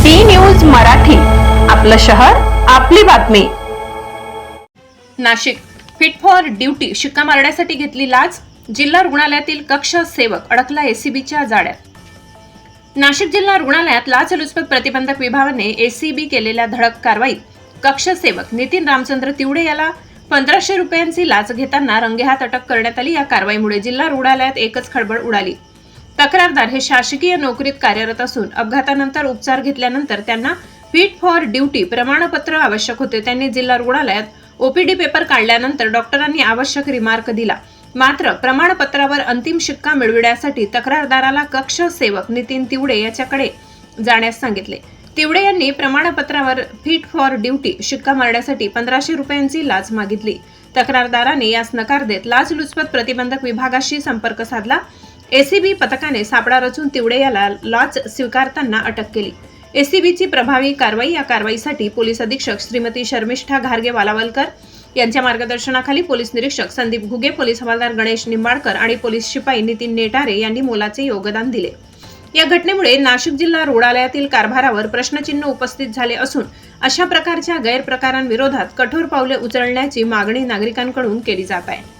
C news Marathi. आपलं शहर आपली बातमी. नाशिक. फिट फॉर ड्युटी शिक्का मारण्यासाठी घेतली लाच. जिल्हा रुग्णालयातील कक्ष सेवक अडकला एसीबीच्या जाळ्यात. नाशिक जिल्हा रुग्णालयात लाचलुचपत प्रतिबंधक विभागाने एसीबी केलेल्या धडक कारवाईत कक्ष सेवक नितीन रामचंद्र तिवडे याला पंधराशे रुपयांची लाच घेताना रंगेहात अटक करण्यात आली. या कारवाईमुळे जिल्हा रुग्णालयात एकच खळबळ उडाली. तक्रारदार हे शासकीय नोकरीत कार्यरत असून अपघातानंतर उपचार घेतल्यानंतर त्यांना फिट फॉर ड्युटी प्रमाणपत्र आवश्यक होते. त्यांनी जिल्हा रुग्णालयात ओपीडी पेपर काढल्यानंतर डॉक्टरांनी आवश्यक रिमार्क दिला. मात्र प्रमाणपत्रावर अंतिम शिक्का मिळविण्यासाठी तक्रारदाराला कक्ष सेवक नितीन तिवडे याच्याकडे जाण्यास सांगितले. तिवडे यांनी प्रमाणपत्रावर फिट फॉर ड्युटी शिक्का मारण्यासाठी पंधराशे रुपयांची लाच मागितली. तक्रारदाराने यास नकार देत लाचलुचपत प्रतिबंधक विभागाशी संपर्क साधला. एसीबी पथकाने सापळा रचून तिवडे याला लाच स्वीकारताना अटक केली. एसीबीची प्रभावी कारवाई या कारवाईसाठी पोलीस अधीक्षक श्रीमती शर्मिष्ठा घारगे वालावलकर यांच्या मार्गदर्शनाखाली पोलीस निरीक्षक संदीप घुगे पोलीस हवालदार गणेश निंबाळकर आणि पोलीस शिपाई नितीन नेटारे यांनी मोलाचे योगदान दिले. या घटनेमुळे नाशिक जिल्हा रुग्णालयातील कारभारावर प्रश्नचिन्ह उपस्थित झाले असून अशा प्रकारच्या गैरप्रकारांविरोधात कठोर पावले उचलण्याची मागणी नागरिकांकडून केली जात आहे.